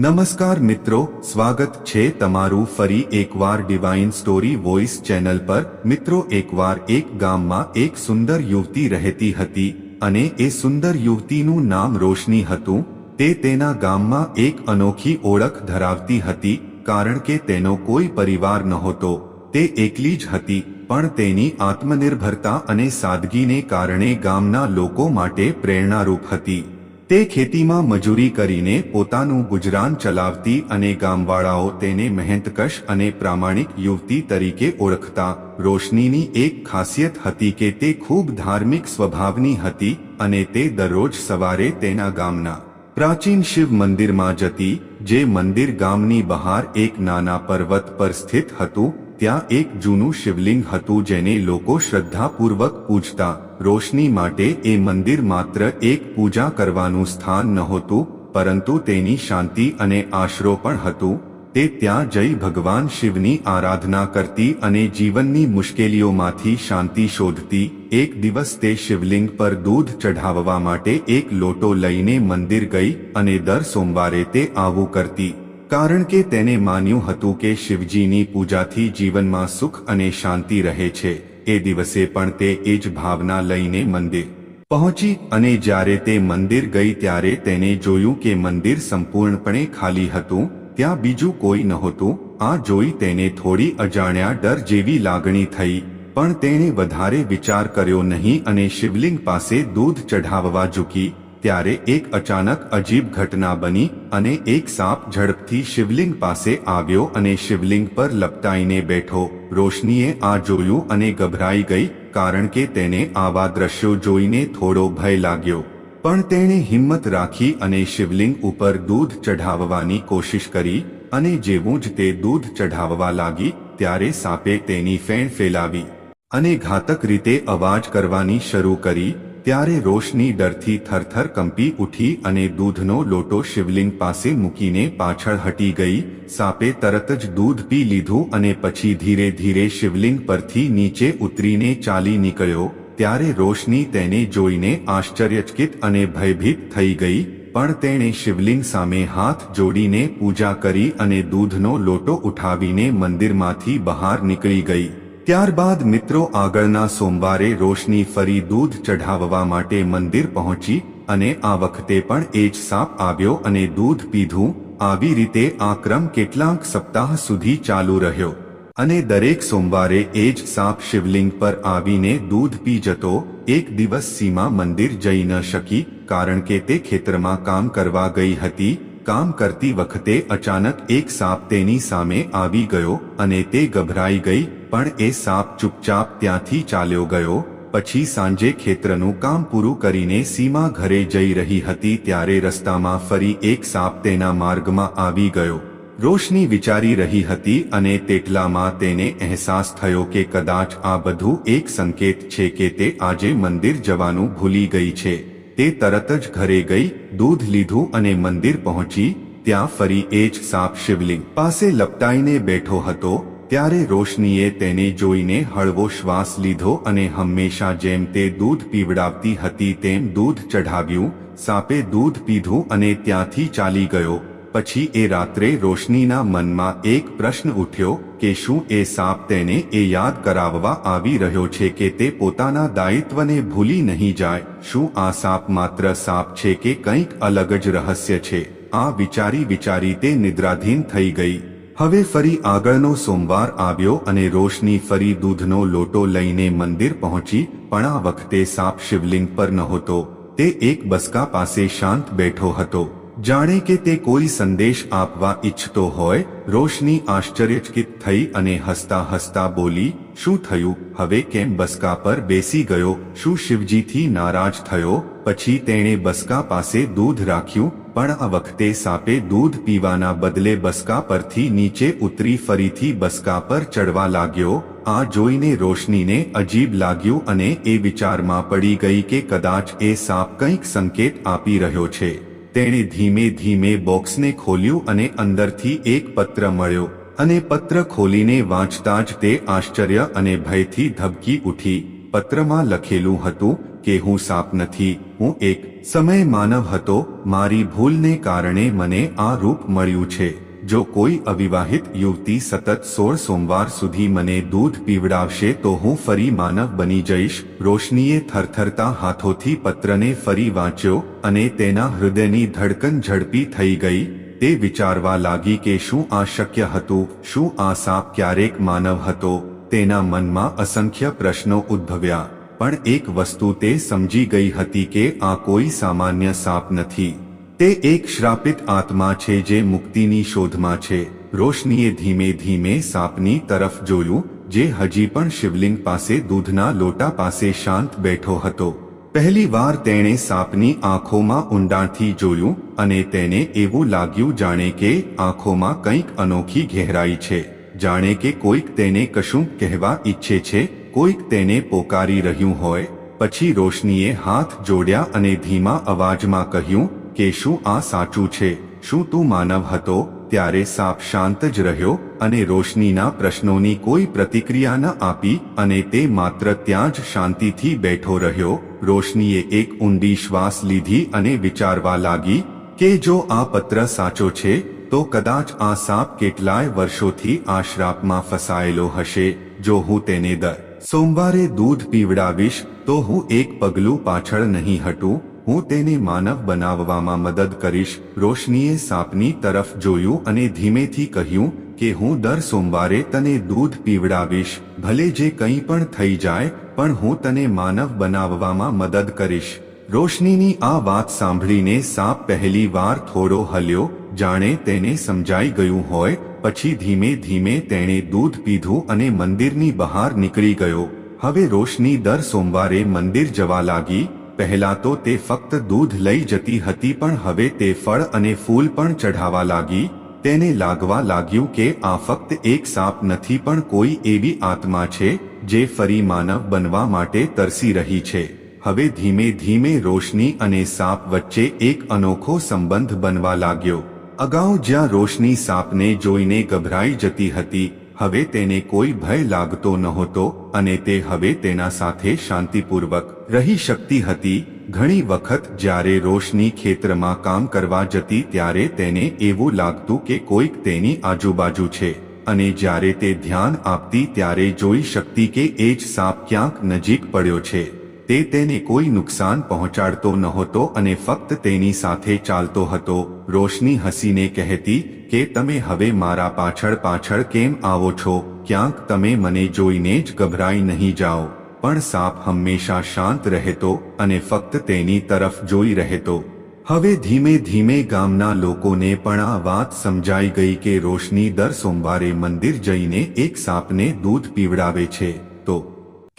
નમસ્કાર મિત્રો, સ્વાગત છે તમારું ફરી એકવાર ડિવાઇન સ્ટોરી વોઇસ ચેનલ પર. મિત્રો, એકવાર એક ગામમાં એક સુંદર યુવતી રહેતી હતી અને એ સુંદર યુવતીનું નામ રોશની હતું. તે તેના ગામમાં એક અનોખી ઓળખ ધરાવતી હતી, કારણ કે તેનો કોઈ પરિવાર નહોતો. તે એકલી જ હતી, પણ તેની આત્મનિર્ભરતા અને સાદગીને કારણે ગામના લોકો માટે પ્રેરણારૂપ હતી. તે ખેતીમાં મજૂરી કરીને પોતાનું ગુજરાન ચલાવતી અને ગામવાળાઓ તેને મહેનતકશ અને પ્રામાણિક યુવતી તરીકે ઓળખતા, રોશનીની એક ખાસિયત હતી કે તે ખૂબ ધાર્મિક સ્વભાવની હતી અને તે દરરોજ સવારે તેના ગામના પ્રાચીન શિવ મંદિરમાં જતી, જે મંદિર ગામની બહાર એક નાના પર્વત પર સ્થિત હતું, ત્યાં એક જૂનું શિવલિંગ હતું જેને લોકો શ્રદ્ધાપૂર્વક પૂજતા રોશની માટે એ મંદિર માત્ર એક પૂજા કરવાનું સ્થાન નહોતું, પરંતુ તેની શાંતિ અને આશરો પણ હતું. તે ત્યાં જઈ ભગવાન શિવની આરાધના કરતી અને જીવનની મુશ્કેલીઓમાંથી શાંતિ શોધતી, એક દિવસ તે શિવલિંગ પર દૂધ ચઢાવવા માટે એક લોટો લઈને મંદિર ગઈ અને દર સોમવારે તે આવું કરતી. કારણ કે તેને માન્યું હતું કે શિવજીની પૂજાથી જીવનમાં સુખ અને શાંતિ રહે છે. એ દિવસે પણ તે એ જ ભાવના લઈને મંદિર પહોંચી અને જ્યારે તે મંદિર ગઈ ત્યારે તેને જોયું કે મંદિર સંપૂર્ણપણે ખાલી હતું, ત્યાં બીજું કોઈ નહોતું, આ જોઈ તેને થોડી અજાણ્યા ડર જેવી લાગણી થઈ, પણ તેણે વધારે વિચાર કર્યો નહીં અને શિવલિંગ પાસે દૂધ ચઢાવવા ઝૂકી ત્યારે એક અચાનક અજીબ ઘટના બની અને એક સાપ ઝડપથી શિવલિંગ પાસે આવ્યો અને શિવલિંગ પર લપટાઈને બેઠો. રોશનીએ આ જોયું અને ગભરાઈ ગઈ, કારણ કે તેને આવા દ્રશ્યો જોઈને થોડો ભય લાગ્યો. પણ તેણે હિંમત રાખી અને શિવલિંગ ઉપર દૂધ ચઢાવવાની કોશિશ કરી અને જેવું જ તે દૂધ ચઢાવવા લાગી, ત્યારે સાપે તેની ફેણ ફેલાવી અને ઘાતક રીતે અવાજ કરવાની શરૂ કરી ત્યારે રોશની ડરથી થરથર કંપી ઉઠી અને દૂધનો લોટો શિવલિંગ પાસે મૂકીને પાછળ હટી ગઈ. સાપે તરત જ દૂધ પી લીધું અને પછી ધીરે ધીરે શિવલિંગ પરથી નીચે ઉતરીને ચાલી નીકળ્યો. ત્યારે રોશની તેને જોઈને આશ્ચર્યચકિત અને ભયભીત થઈ ગઈ, પણ તેણે શિવલિંગ સામે હાથ જોડીને પૂજા કરી અને દૂધનો લોટો ઉઠાવીને મંદિરમાંથી બહાર નીકળી ગઈ. ત્યારબાદ મિત્રો આગળના સોમવારે રોશની ફરી દૂધ ચઢાવવા માટે મંદિર પહોંચી અને આ વખતે પણ એ જ સાપ આવ્યો અને દૂધ પીધું. આવી રીતે આ ક્રમ કેટલાક સપ્તાહ સુધી ચાલુ રહ્યો અને દરેક સોમવારે એ જ સાપ શિવલિંગ પર આવીને દૂધ પી જતો. એક દિવસ સીમા મંદિર જઈ ન શકી કારણ કે તે ખેતરમાં કામ કરવા ગઈ હતી. કામ કરતી વખતે અચાનક એક સાપ તેની સામે આવી ગયો અને તે ગભરાઈ ગઈ પણ એ સાપ ચૂપચાપ ત્યાંથી ચાલ્યો ગયો, પછી સાંજે ખેતરનું કામ પૂરું કરીને સીમા ઘરે જઈ રહી હતી ત્યારે રસ્તામાં ફરી એક સાપ તેના માર્ગમાં આવી ગયો. રોશની વિચારી રહી હતી અને તેટલામાં તેને અહેસાસ થયો કે કદાચ આ બધું એક સંકેત છે કે તે આજે મંદિર જવાનું ભૂલી ગઈ છે. તે તરત જ ઘરે ગઈ, દૂધ લીધું અને મંદિર પહોંચી, ત્યાં ફરી એ જ સાપ શિવલિંગ પાસે લપટાઈને બેઠો હતો ત્યારે રોશનીએ તેને જોઈને હળવો શ્વાસ લીધો અને હંમેશા જેમ તે દૂધ પીવડાવતી હતી તેમ દૂધ ચઢાવ્યું, સાપે દૂધ પીધું અને ત્યાંથી ચાલી ગયો. પછી એ રાત્રે રોશનીના મનમાં એક પ્રશ્ન ઉઠ્યો કે શું એ સાપ તેને એ યાદ કરાવવા આવી રહ્યો છે કે તે પોતાના દાયિત્વને ભૂલી નહીં જાય? શું આ સાપ માત્ર સાપ છે કે કંઈક અલગ જ રહસ્ય છે? આ વિચારી વિચારી તે નિદ્રાધીન થઈ ગઈ. હવે ફરી આગળનો સોમવાર આવ્યો અને રોશની ફરી દૂધનો લોટો લઈને મંદિર પહોંચી, પણ આ વખતે સાપ શિવલિંગ પર નહોતો. તે એક બસકા પાસે શાંત બેઠો હતો. જાણે કે તે કોઈ સંદેશ આપવા ઈચ્છતો હોય, રોશની આશ્ચર્યચકિત થઈ અને હસતા હસતા બોલી શું થયું? હવે કેમ બસકા પર બેસી ગયો? શું શિવજીથી નારાજ થયો? પછી તેણે બસકા પાસે દૂધ રાખ્યું, પણ આ વખતે સાપે દૂધ પીવાના બદલે બસકા પરથી નીચે ઉતરી ફરીથી બસકા પર ચડવા લાગ્યો. આ જોઈને રોશનીને અજીબ લાગ્યું અને એ વિચારમાં પડી ગઈ કે કદાચ એ સાપ કંઈક સંકેત આપી રહ્યો છે. તેણે ધીમે ધીમે બોક્સને ખોલ્યું અને અંદરથી એક પત્ર મળ્યો. અને પત્ર ખોલીને વાંચતા જ તે આશ્ચર્ય અને ભયથી ધબકી ઉઠી. પત્રમાં લખેલું હતું કે, હું સાપ નથી, હું એક સમય માનવ હતો. મારી ભૂલને કારણે મને આ રૂપ મળ્યું છે. જો કોઈ અવિવાહિત યુવતી સતત સોળ સોમવાર સુધી મને દૂધ પીવડાવશે, તો હું ફરી માનવ બની જઈશ. રોશનીએ થરથરતા હાથોથી પત્રને ફરી વાંચ્યો અને તેના હૃદયની ધડકન ઝડપી થઈ ગઈ. તે વિચારવા લાગી કે શું આ શક્ય હતું, શું આ સાપ ક્યારેક માનવ હતો, તેના મનમાં અસંખ્ય પ્રશ્નો ઉદ્ભવ્યા. પણ એક વસ્તુ તે સમજી ગઈ હતી કે આ કોઈ સામાન્ય સાપ નથી. તે એક શ્રાપિત આત્મા છે જે મુક્તિની શોધમાં છે. રોશનીએ ધીમે ધીમે સાપની તરફ જોયું, જે હજી પણ શિવલિંગ પાસે દૂધના લોટા પાસે શાંત બેઠો હતો. પહેલી વાર તેણે સાપની આંખોમાં ઊંડાણથી જોયું અને તેને એવું લાગ્યું જાણે કે આંખોમાં કંઈક અનોખી ગહેરાઈ છે. જાણે કે કોઈક તેને કશું કહેવા ઈચ્છે છે, કોઈક તેને પોકારી રહ્યું હોય. પછી રોશનીએ હાથ જોડ્યા અને ધીમા અવાજમાં કહ્યું કે શું આ સાચું છે, શું તું માનવ હતો? ત્યારે સાપ શાંત જ રહ્યો અને રોશનીના પ્રશ્નોની કોઈ પ્રતિક્રિયા ન આપી અને તે માત્ર ત્યાં જ શાંતિથી બેઠો રહ્યો. રોશનીએ એક ઊંડી શ્વાસ લીધી અને વિચારવા લાગી કે જો આ પત્ર સાચો છે, તો કદાચ આ સાપ કેટલાય વર્ષોથી આ શ્રાપમાં ફસાયેલો હશે. જો હું તેને દર સોમવારે દૂધ પીવડાવીશ, તો હું એક પગલું પાછળ નહીં હટું. હું તેને માનવ બનાવવામાં મદદ કરીશ. રોશનીએ સાપની તરફ જોયું અને ધીમેથી કહ્યું કે હું દર સોમવારે તને દૂધ પીવડાવીશ. ભલે જે કંઈ પણ થઈ જાય, પણ હું તને માનવ બનાવવામાં મદદ કરીશ. રોશનીની આ વાત સાંભળીને સાપ પહેલી વાર થોડો હલ્યો, જાણે તેને સમજાઈ ગયું હોય, પછી ધીમે ધીમે તેણે દૂધ પીધું અને મંદિરની બહાર નીકળી ગયો. હવે રોશની દર સોમવારે મંદિર જવા લાગી પહેલા તો તે ફક્ત દૂધ લઈ જતી હતી પણ હવે તે ફળ અને ફૂલ પણ ચઢાવા લાગી, તેને લાગવા લાગ્યું કે આ ફક્ત એક સાપ નથી પણ કોઈ એવી આત્મા છે, જે ફરી માનવ બનવા માટે તરસી રહી છે. હવે ધીમે ધીમે રોશની અને સાપ વચ્ચે એક અનોખો સંબંધ બનવા લાગ્યો. અગાઉ જ્યાં રોશની સાપને જોઈને ગભરાઈ જતી હતી હવે તેને કોઈ ભય લાગતો નહોતો અને તે હવે તેના સાથે શાંતિપૂર્વક રહી શકતી હતી. ઘણી વખત જ્યારે રોશની ખેતરમાં કામ કરવા જતી ત્યારે તેને એવું લાગતું કે કોઈક તેની આજુબાજુ છે અને જ્યારે તે ધ્યાન આપતી ત્યારે જોઈ શકતી કે એ જ સાપ ક્યાંક નજીક પડ્યો છે. તે તેને કોઈ નુકસાન પહોંચાડતો નહોતો અને ફક્ત તેની સાથે ચાલતો હતો. રોશની હસીને કહેતી કે, તમે હવે મારા પાછળ પાછળ કેમ આવો છો? ક્યાંક તમે મને જોઈને જ ગભરાઈ નહીં જાઓ. પણ સાપ હંમેશા શાંત રહેતો અને ફક્ત તેની તરફ જોઈ રહેતો. હવે ધીમે ધીમે ગામના લોકોને પણ આ વાત સમજાઈ ગઈ કે રોશની દર સોમવારે મંદિર જઈને એક સાપને દૂધ પીવડાવે છે.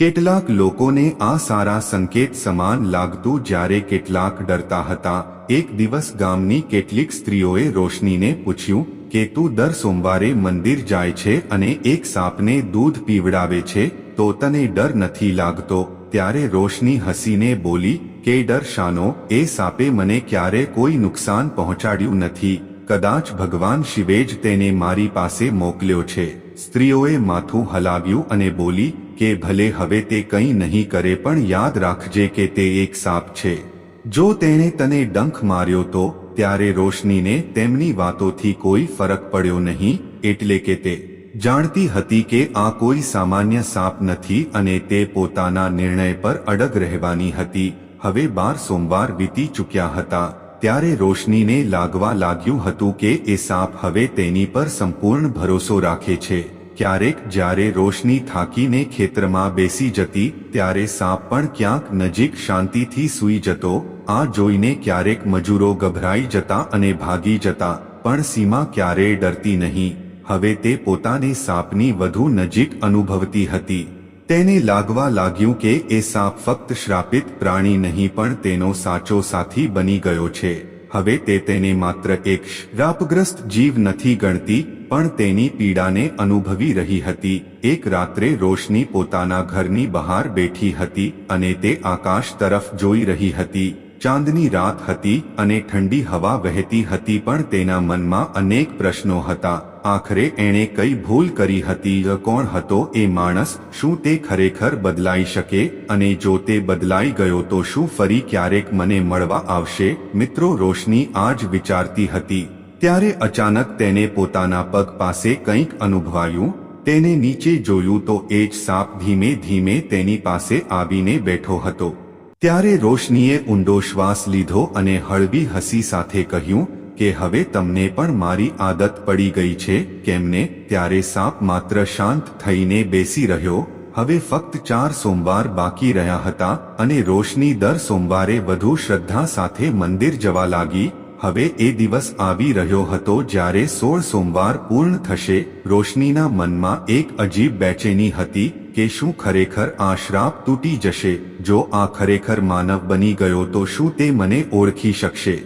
કેટલાક લોકોને આ સારા સંકેત સમાન લાગતું જ્યારે કેટલાક ડરતા હતા. એક દિવસ ગામની કેટલીક સ્ત્રીઓએ રોશનીને પૂછ્યું કે, તું દર સોમવારે મંદિર જાય છે અને એક સાપને દૂધ પીવડાવે છે? તો તને ડર નથી લાગતો? ત્યારે રોશની હસીને બોલી, કે ડર શાનો, એ સાપે મને ક્યારે કોઈ નુકસાન પહોંચાડ્યું નથી. કદાચ ભગવાન શિવે જ તેને મારી પાસે મોકલ્યો છે. સ્ત્રીઓએ માથું હલાવ્યું અને બોલી કે ભલે હવે તે કંઈ નહીં કરે પણ યાદ રાખજે કે તે એક સાપ છે. જો તેણે તને ડંખ માર્યો તો, ત્યારે રોશનીને તેમની વાતોથી કોઈ ફરક પડ્યો નહીં, એટલે કે તે જાણતી હતી કે આ કોઈ સામાન્ય સાપ નથી અને તે પોતાના નિર્ણય પર અડગ રહેવાની હતી. હવે બાર સોમવાર વીતી ચૂક્યા હતા, ત્યારે રોશનીને લાગવા લાગ્યું હતું કે એ સાપ હવે તેની પર સંપૂર્ણ ભરોસો રાખે છે. ક્યારેક જ્યારે રોશની થાકીને ખેતરમાં બેસી જતી, ત્યારે સાપ પણ ક્યાંક નજીક શાંતિથી સૂઈ જતો, આ જોઈને ક્યારેક મજૂરો ગભરાઈ જતા અને ભાગી જતા, પણ સીમા ક્યારેય ડરતી નહીં. હવે તે પોતાની સાપની વધુ નજીક અનુભવતી હતી. તેને લાગવા લાગ્યું કે એ સાપ ફક્ત શ્રાપિત પ્રાણી નહીં પણ તેનો સાચો સાથી બની ગયો છે. હવે તે તેને માત્ર એક રાપગ્રસ્ત જીવ નથી ગણતી, પણ તેની પીડાને અનુભવી રહી હતી. એક રાત્રે રોશની પોતાના ઘરની બહાર બેઠી હતી અને તે આકાશ તરફ જોઈ રહી હતી. ચાંદની રાત હતી અને ઠંડી હવા વહેતી હતી પણ તેના મનમાં અનેક પ્રશ્નો હતા. આખરે એણે કઈ ભૂલ કરી હતી? કોણ હતો? એ માણસ શું તે ખરેખર બદલાઈ શકે? અને જો તે બદલાઈ ગયો તો શું ફરી ક્યારેક મને મળવા આવશે? મિત્રો, રોશની આજ વિચારતી હતી. ત્યારે અચાનક તેને પોતાના પગ પાસે કંઈક અનુભવાયું. તેને નીચે જોયું તો એ જ સાપ ધીમે ધીમે તેની પાસે આવીને બેઠો હતો. ત્યારે રોશનીએ ઊંડો શ્વાસ લીધો અને હળવી હસી સાથે કહ્યું કે હવે તમને પણ મારી આદત પડી ગઈ છે, કેમને ત્યારે સાપ માત્ર શાંત થઈને બેસી રહ્યો, હવે ફક્ત ચાર સોમવાર બાકી રહ્યા હતા અને રોશની દર સોમવારે વધુ શ્રદ્ધા સાથે મંદિર જવા લાગી, હવે એ દિવસ આવી રહ્યો હતો જ્યારે સોળ સોમવાર પૂર્ણ થશે, રોશનીના મનમાં એક અજીબ બેચેની હતી કે શું ખરેખર આ શ્રાપ તૂટી જશે? જો આ ખરેખર માનવ બની ગયો તો શું તે મને ઓળખી શકશે?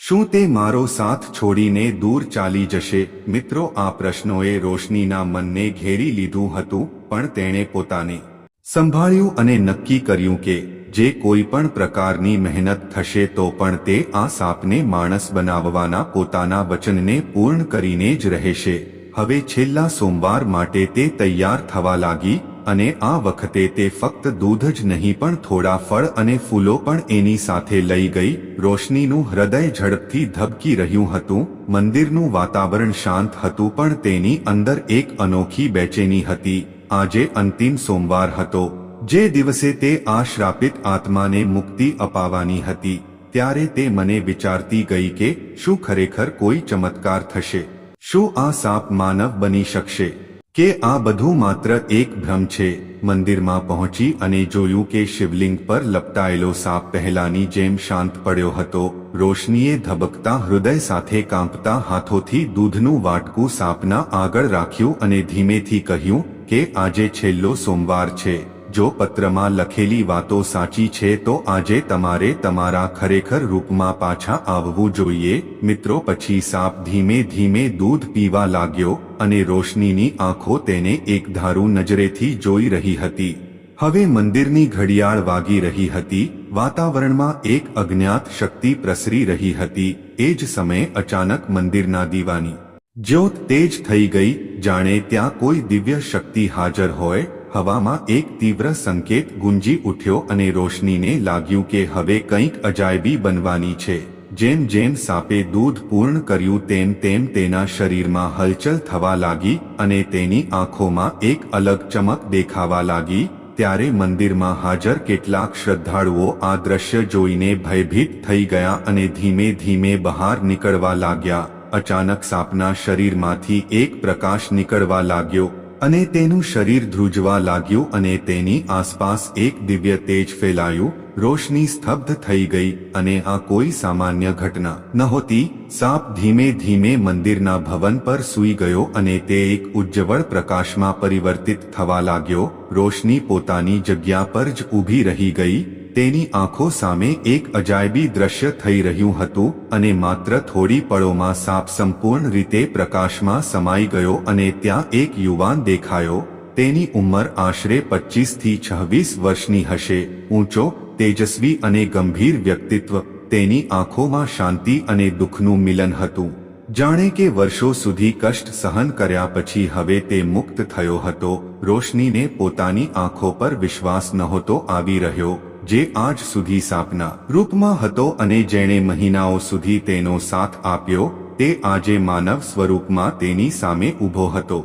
શું તે મારો સાથ છોડીને દૂર ચાલી જશે? મિત્રો, આ પ્રશ્નોએ રોશનીના મનને ઘેરી લીધું હતું, પણ તેણે પોતાને સંભાળ્યું અને નક્કી કર્યું કે જે કોઈ પણ પ્રકારની મહેનત થશે તો પણ તે આ સાપને માણસ બનાવવાના પોતાના વચનને પૂર્ણ કરીને જ રહેશે. હવે છેલ્લા સોમવાર માટે તે તૈયાર થવા લાગી અને આ વખતે તે ફક્ત દૂધ જ નહીં, પણ થોડા ફળ અને ફૂલો પણ એની સાથે લઈ ગઈ. રોશનીનું હૃદય ઝડપથી ધબકી રહ્યું હતું. મંદિરનું વાતાવરણ શાંત હતું, પણ તેની અંદર એક અનોખી બેચેની હતી. આજે અંતિમ સોમવાર હતો. જે દિવસે તે આ શ્રાપિત આત્માને મુક્તિ અપાવવાની હતી, ત્યારે તે મને વિચારતી ગઈ કે શું ખરેખર કોઈ ચમત્કાર થશે? શું આ સાપ માનવ બની શકશે? કે આ બધું માત્ર એક ભ્રમ છે. મંદિરમાં પહોંચી અને જોયું કે શિવલિંગ પર લપટાયેલો સાપ પહેલાની જેમ શાંત પડ્યો હતો. રોશનીએ ધબકતા હૃદય સાથે કાંપતા હાથોથી દૂધનું વાટકું સાપના આગળ રાખ્યું અને ધીમેથી કહ્યું કે આજે છેલ્લો સોમવાર છે. જો પત્રમાં લખેલી વાતો સાચી છે તો આજે તમારે તમારા ખરેખર રૂપમાં પાછા આવવું જોઈએ. મિત્રો, પછી સાપ ધીમે ધીમે દૂધ પીવા લાગ્યો અને રોશનીની આંખો તેને એક ધારું નજરેથી જોઈ રહી હતી. હવે મંદિરની ઘડિયાળ વાગી રહી હતી. વાતાવરણમાં એક અજ્ઞાત શક્તિ પ્રસરી રહી હતી. એ જ સમયે અચાનક મંદિરના દીવાની જ્યોત તેજ થઈ ગઈ. જાણે ત્યાં કોઈ દિવ્ય શક્તિ હાજર હોય. હવામાં એક તીવ્ર સંકેત ગુંજી ઉઠ્યો અને રોશનીને લાગ્યું કે હવે કંઈક અજાયબી બનવાની છે. જેમ જેમ સાપે દૂધ પૂર્ણ કર્યું તેમ તેમ તેના શરીરમાં હલચલ થવા લાગી અને તેની આંખોમાં એક અલગ ચમક દેખાવા લાગી, ત્યારે મંદિરમાં હાજર કેટલાક શ્રદ્ધાળુઓ આ દ્રશ્ય જોઈને ભયભીત થઈ ગયા અને ધીમે ધીમે બહાર નીકળવા લાગ્યા. અચાનક સાપના શરીરમાંથી એક પ્રકાશ નીકળવા લાગ્યો. અને તેનું શરીર ધ્રુજવા લાગ્યું અને તેની આસપાસ એક દિવ્ય તેજ ફેલાયું, રોશની સ્તબ્ધ થઈ ગઈ અને આ કોઈ સામાન્ય ઘટના નહોતી. સાપ ધીમે ધીમે મંદિરના ભવન પર સૂઈ ગયો અને તે એક ઉજ્જવળ પ્રકાશમાં પરિવર્તિત થવા લાગ્યો. રોશની પોતાની જગ્યા પર જ ઊભી રહી ગઈ તેની આંખો સામે એક અજાયબી દ્રશ્ય થઈ રહ્યું હતું અને માત્ર થોડી પળોમાં સાપ સંપૂર્ણ રીતે પ્રકાશમાં સમાઈ ગયો અને ત્યાં એક યુવાન દેખાયો. તેની ઉંમર આશરે પચીસથી છવ્વીસ વર્ષની હશે. ઊંચો, તેજસ્વી અને ગંભીર વ્યક્તિત્વ. તેની આંખોમાં શાંતિ અને દુઃખનું મિલન હતું. જાણે કે વર્ષો સુધી કષ્ટ સહન કર્યા પછી હવે તે મુક્ત થયો હતો. રોશનીને પોતાની આંખો પર વિશ્વાસ નહોતો આવી રહ્યો. જે આજ સુધી સાપના રૂપમાં હતો અને જેણે મહિનાઓ સુધી તેનો સાથ આપ્યો, તે આજે માનવ સ્વરૂપમાં તેની સામે ઊભો હતો.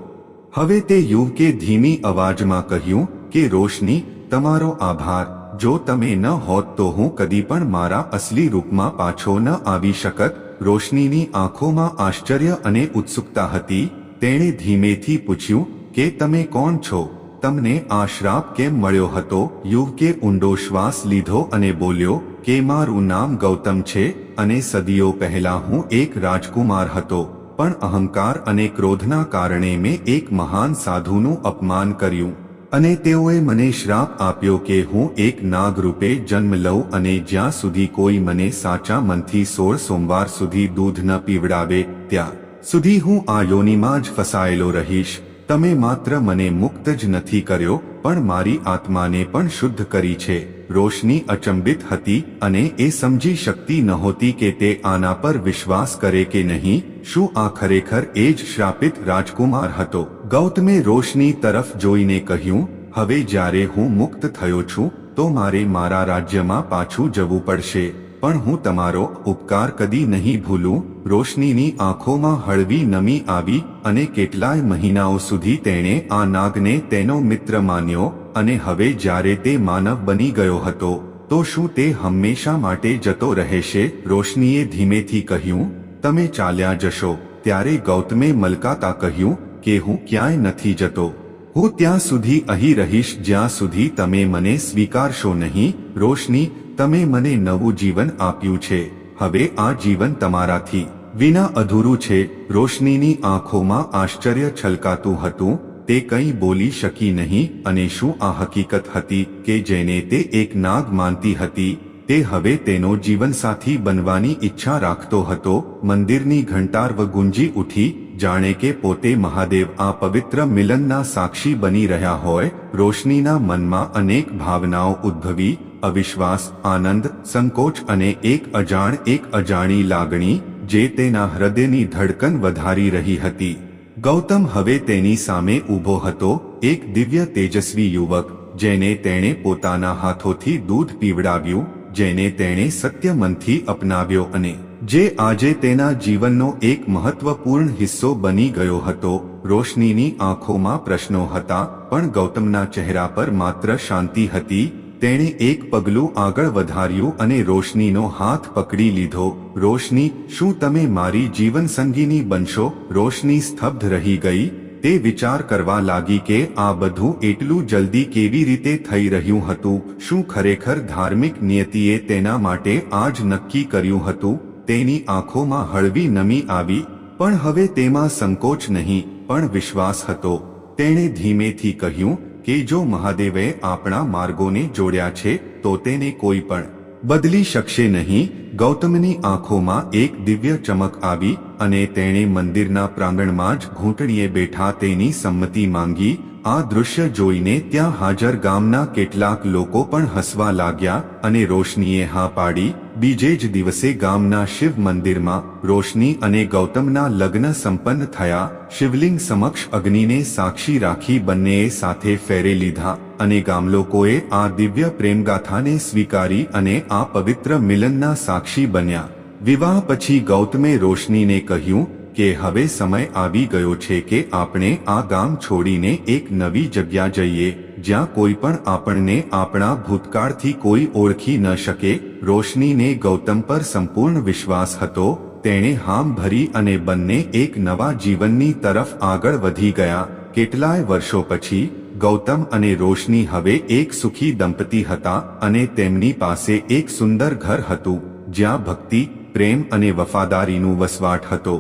હવે તે યુવકે ધીમી અવાજમાં કહ્યું કે, રોશની, તમારો આભાર. જો તમે ન હોત તો હું કદી પણ મારા અસલી રૂપમાં પાછો ન આવી શકત. રોશનીની આંખોમાં આશ્ચર્ય અને ઉત્સુકતા હતી. તેણે ધીમેથી પૂછ્યું કે, તમે કોણ છો? તમને આ શ્રાપ કેમ મળ્યો હતો? યુવકે ઊંડો શ્વાસ લીધો અને બોલ્યો, કે મારું નામ ગૌતમ છે અને સદીઓ પહેલા હું એક રાજકુમાર હતો, પણ અહંકાર અને ક્રોધના કારણે મેં એક મહાન સાધુનું અપમાન કર્યું. અને તેઓએ મને શ્રાપ આપ્યો કે હું એક નાગ રૂપે જન્મ લઉં અને જ્યાં સુધી કોઈ મને સાચા મનથી સોળ સોમવાર સુધી દૂધ ન પીવડાવે, ત્યાં સુધી હું આ યોનિમાં જ ફસાયેલો રહીશ. તમે માત્ર મને મુક્ત જ નથી કર્યો, પણ મારી આત્માને પણ શુદ્ધ કરી છે. રોશની અચંબિત હતી અને એ સમજી શકતી નહોતી કે તે આના પર વિશ્વાસ કરે કે નહીં, શું આ ખરેખર એ જ શ્રાપિત રાજકુમાર હતો. ગૌતમે રોશની તરફ જોઈને કહ્યું, હવે જ્યારે હું મુક્ત થયો છું, તો મારે મારા રાજ્યમાં પાછું જવું પડશે. પણ હું તમારો ઉપકાર કદી નહીં ભૂલું. રોશનીની આંખોમાં હળવી નમી આવી અને કેટલાય મહિનાઓ સુધી તેણે આ નાગને તેનો મિત્ર માન્યો અને હવે જ્યારે તે માનવ બની ગયો હતો, તો શું તે હંમેશા માટે જતો રહેશે? રોશનીએ ધીમેથી કહ્યું, તમે ચાલ્યા જશો. ત્યારે ગૌતમે મલકાતા કહ્યું, કે હું ક્યાંય નથી જતો. હું ત્યાં સુધી અહીં રહીશ, જ્યાં સુધી તમે મને સ્વીકારશો નહીં. રોશની તમે મને નવું જીવન આપ્યું છે. હવે આ જીવન તમારાથી વિના અધૂરું છે. રોશનીની આંખોમાં આશ્ચર્ય છલકાતું હતું. તે કંઈ બોલી શકી નહીં અને શું આ હકીકત હતી કે જેને તે એક નાગ માનતી હતી? તે હવે તેનો જીવનસાથી બનવાની ઈચ્છા રાખતો હતો. મંદિરની ઘંટાર્વ ગુંજી ઉઠી, જાણે કે પોતે મહાદેવ આ પવિત્ર મિલનના સાક્ષી બની રહ્યા હોય. રોશનીના મનમાં અનેક ભાવનાઓ ઉદ્ભવી. અવિશ્વાસ, આનંદ, સંકોચ અને એક અજાણ, એક અજાણી લાગણી જે તેના હૃદયની ધડકન વધારી રહી હતી. ગૌતમ હવે તેની સામે ઊભો હતો, એક દિવ્ય તેજસ્વી યુવક, જેને તેણે પોતાના હાથોથી દૂધ પીવડાવ્યું, જેને તેણે સત્ય મનથી અપનાવ્યો અને જે આજે તેના જીવનનો એક મહત્વપૂર્ણ હિસ્સો બની ગયો હતો. રોશનીની આંખોમાં પ્રશ્નો હતા, પણ ગૌતમના ચહેરા પર માત્ર શાંતિ હતી તેણે એક પગલું આગળ વધાર્યું અને રોશનીનો હાથ પકડી લીધો. રોશની, શું તમે મારી જીવન સંગીની બનશો રોશની સ્તબ્ધ રહી ગઈ. તે વિચાર કરવા લાગી કે આ બધું એટલું જલ્દી કેવી રીતે થઈ રહ્યું હતું? શું ખરેખર ધાર્મિક નિયતિએ તેના માટે આજ નક્કી કર્યું હતું? તેની આંખોમાં હળવી નમી આવી. પણ હવે તેમાં સંકોચ નહીં, પણ વિશ્વાસ હતો. તેણે ધીમેથી કહ્યું કે જો મહાદેવે આપણા માર્ગોને જોડ્યા છે, તો તેને કોઈ પણ બદલી શકશે નહીં. ગૌતમની આંખોમાં એક દિવ્ય ચમક આવી અને તેણે મંદિરના પ્રાંગણમાં જ ઘૂંટણીએ બેઠા તેની સંમતિ માંગી. આ દૃશ્ય જોઈને ત્યાં હાજર ગામના કેટલાક લોકો પણ હસવા લાગ્યા અને રોશનીએ હા પાડી. બીજે જ દિવસે ગામના શિવ મંદિરમાં રોશની અને ગૌતમના લગ્ન સંપન્ન થયા. શિવલિંગ સમક્ષ અગ્નિને સાક્ષી રાખી બંનેએ સાથે ફેરે લીધા અને ગામલોકોએ આ દિવ્ય પ્રેમગાથાને સ્વીકારી અને આ પવિત્ર મિલનના સાક્ષી બન્યા. વિવાહ પછી ગૌતમે રોશનીને કહ્યું કે હવે સમય આવી ગયો છે કે આપણે આ ગામ છોડીને એક નવી જગ્યા જઈએ. જ્યાં કોઈ પણ આપણને આપણા ભૂતકાળથી કોઈ ઓળખી ન શકે, રોશનીને ગૌતમ પર સંપૂર્ણ વિશ્વાસ હતો, તેણે હામ ભરી અને બંને એક નવા જીવનની તરફ આગળ વધી ગયા. કેટલાય વર્ષો પછી, ગૌતમ અને રોશની હવે એક સુખી દંપતી હતા અને તેમની પાસે એક સુંદર ઘર હતું, જ્યાં ભક્તિ, પ્રેમ અને વફાદારીનું વસવાટ હતો.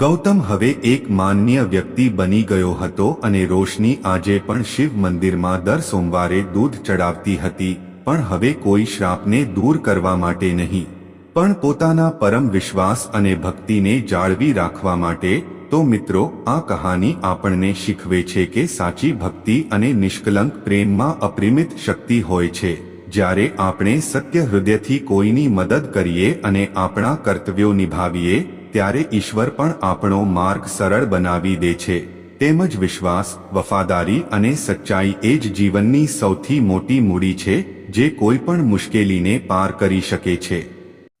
ગૌતમ હવે એક માન્ય વ્યક્તિ બની ગયો હતો અને રોશની આજે પણ શિવ મંદિરમાં દર સોમવારે દૂધ ચડાવતી હતી, પણ હવે કોઈ શ્રાપને દૂર કરવા માટે નહીં. પણ પોતાના પરમ વિશ્વાસ અને ભક્તિને જાળવી રાખવા માટે, તો મિત્રો, આ કહાની આપણને શીખવે છે કે સાચી ભક્તિ અને નિષ્કલંક પ્રેમમાં અપરિમિત શક્તિ હોય છે. જ્યારે આપણે સત્ય હૃદયથી કોઈની મદદ કરીએ અને આપણા કર્તવ્યો નિભાવીએ ત્યારે ઈશ્વર પણ આપણો માર્ગ સરળ બનાવી દે છે. તેમજ વિશ્વાસ, વફાદારી અને સચ્ચાઈ એ જ જીવનની સૌથી મોટી મૂડી છે, જે કોઈ પણ મુશ્કેલીને પાર કરી શકે છે.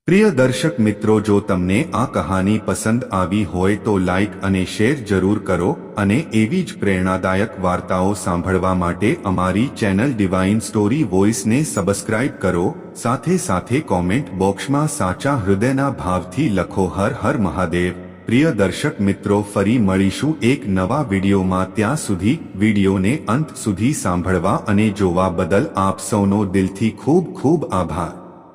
પ્રિય દર્શક મિત્રો, જો તમને આ કહાની પસંદ આવી હોય તો લાઇક અને શેર જરૂર કરો અને એવી જ પ્રેરણાદાયક વાર્તાઓ સાંભળવા માટે અમારી ચેનલ ડિવાઇન સ્ટોરી વોઇસને સબસ્ક્રાઇબ કરો. સાથે સાથે કોમેન્ટ બોક્સમાં સાચા હૃદયના ભાવથી લખો હર હર મહાદેવ. પ્રિય દર્શક મિત્રો, ફરી મળીશું એક નવા વિડીયોમાં. ત્યાં સુધી વિડીયોને અંત સુધી સાંભળવા અને જોવા બદલ આપ સૌનો દિલથી ખૂબ ખૂબ આભાર.